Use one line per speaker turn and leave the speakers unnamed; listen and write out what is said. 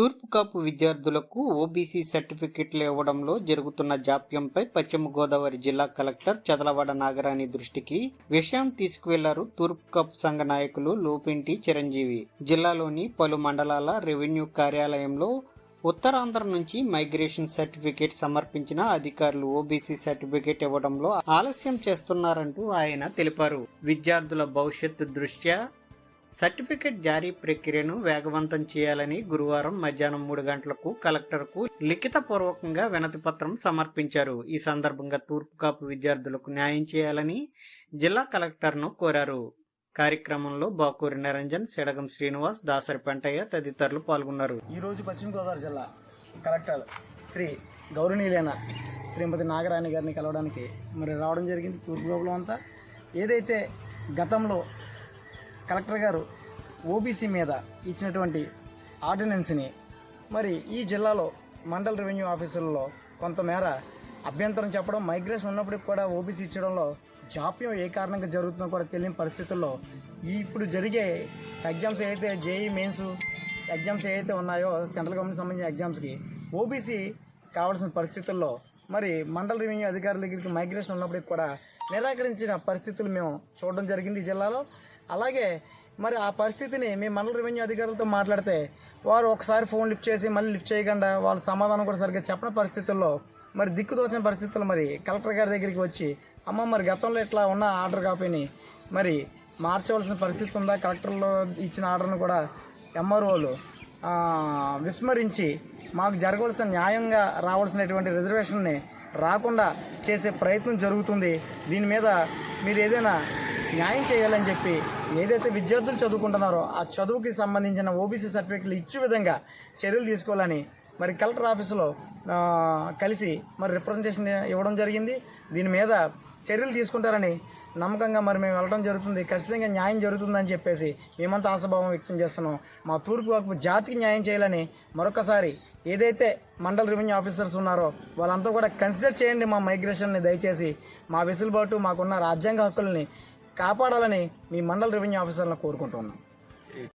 తూర్పుకాపు విద్యార్థులకు ఓబీసీ సర్టిఫికెట్లు ఇవ్వడంలో జరుగుతున్న జాప్యంపై పశ్చిమ గోదావరి జిల్లా కలెక్టర్ చదలవాడ నాగరాణి దృష్టికి విషయం తీసుకువెళ్ళారు తూర్పుకాపు సంఘ నాయకులు లోపింటి చిరంజీవి. జిల్లాలోని పలు మండలాల రెవెన్యూ కార్యాలయంలో ఉత్తరాంధ్ర నుంచి మైగ్రేషన్ సర్టిఫికేట్ సమర్పించిన అధికారులు ఓబీసీ సర్టిఫికేట్ ఇవ్వడంలో ఆలస్యం చేస్తున్నారంటూ ఆయన తెలిపారు. విద్యార్థుల భవిష్యత్తు దృష్ట్యా సర్టిఫికెట్ జారీ ప్రక్రియను వేగవంతం చేయాలని గురువారం మధ్యాహ్నం మూడు గంటలకు కలెక్టర్కు లిఖితపూర్వకంగా వినతి పత్రం సమర్పించారు. ఈ సందర్భంగా తూర్పు కాపు విద్యార్థులకు న్యాయం చేయాలని జిల్లా కలెక్టర్ను కోరారు. కార్యక్రమంలో బాకూరి నిరంజన్ సిడగం శ్రీనివాస్ దాసరి పెంటయ్య తదితరులు పాల్గొన్నారు.
ఈరోజు పశ్చిమ గోదావరి జిల్లా కలెక్టర్ శ్రీ గౌరవనీయులైన శ్రీమతి నాగరాణి గారిని కలవడానికి మరి రావడం జరిగింది. తూర్పు అంతా. ఏదైతే గతంలో కలెక్టర్ గారు ఓబీసీ మీద ఇచ్చినటువంటి ఆర్డినెన్స్ని మరి ఈ జిల్లాలో మండల రెవెన్యూ ఆఫీసుల్లో కొంతమేర అభ్యంతరం చెప్పడం మైగ్రేషన్ ఉన్నప్పటికి కూడా ఓబీసీ ఇచ్చడంలో జాప్యం ఏ కారణంగా జరుగుతుందో కూడా తెలియని పరిస్థితుల్లో ఈ ఇప్పుడు జరిగే ఎగ్జామ్స్ ఏదైతే జేఈ మెయిన్స్ ఎగ్జామ్స్ ఏవైతే ఉన్నాయో సెంట్రల్ గవర్నమెంట్ సంబంధించిన ఎగ్జామ్స్కి ఓబీసీ కావాల్సిన పరిస్థితుల్లో మరి మండల రెవెన్యూ అధికారుల దగ్గరికి మైగ్రేషన్ ఉన్నప్పటికి కూడా నిరాకరించిన పరిస్థితులు మేము చూడడం జరిగింది ఈ జిల్లాలో. అలాగే మరి ఆ పరిస్థితిని మేము మండల రెవెన్యూ అధికారులతో మాట్లాడితే వారు ఒకసారి ఫోన్ లిఫ్ట్ చేసి మళ్ళీ లిఫ్ట్ చేయకుండా వాళ్ళ సమాధానం కూడా సరిగ్గా చెప్పని పరిస్థితుల్లో మరి దిక్కుతోచిన పరిస్థితులు మరి కలెక్టర్ గారి దగ్గరికి వచ్చి అమ్మ మరి గతంలో ఇట్లా ఉన్న ఆర్డర్ కాపీని మరి మార్చవలసిన పరిస్థితి ఉందా? కలెక్టర్లో ఇచ్చిన ఆర్డర్ను కూడా ఎంఆర్ఓలు విస్మరించి మాకు జరగవలసిన న్యాయంగా రావాల్సినటువంటి రిజర్వేషన్ని రాకుండా చేసే ప్రయత్నం జరుగుతుంది. దీని మీద మీరు ఏదైనా న్యాయం చేయాలని చెప్పి ఏదైతే విద్యార్థులు చదువుకుంటున్నారో ఆ చదువుకి సంబంధించిన ఓబీసీ సర్టిఫికెట్లు ఇచ్చే విధంగా చర్యలు తీసుకోవాలని మరి కలెక్టర్ ఆఫీసులో కలిసి మరి రిప్రజెంటేషన్ ఇవ్వడం జరిగింది. దీని మీద చర్యలు తీసుకుంటారని నమ్మకంగా మరి మేము వెళ్ళడం జరుగుతుంది. ఖచ్చితంగా న్యాయం జరుగుతుందని చెప్పేసి మేమంతా ఆశాభావం వ్యక్తం చేస్తున్నాం. మా తూర్పు వైపు జాతికి న్యాయం చేయాలని మరొకసారి ఏదైతే మండల రెవెన్యూ ఆఫీసర్స్ ఉన్నారో వాళ్ళంతా కూడా కన్సిడర్ చేయండి మా మైగ్రేషన్ని దయచేసి. మా వెసులుబాటు మాకున్న రాజ్యాంగ హక్కుల్ని కాపాడాలని మీ మండల రెవెన్యూ ఆఫీసర్లను కోరుకుంటున్నాం.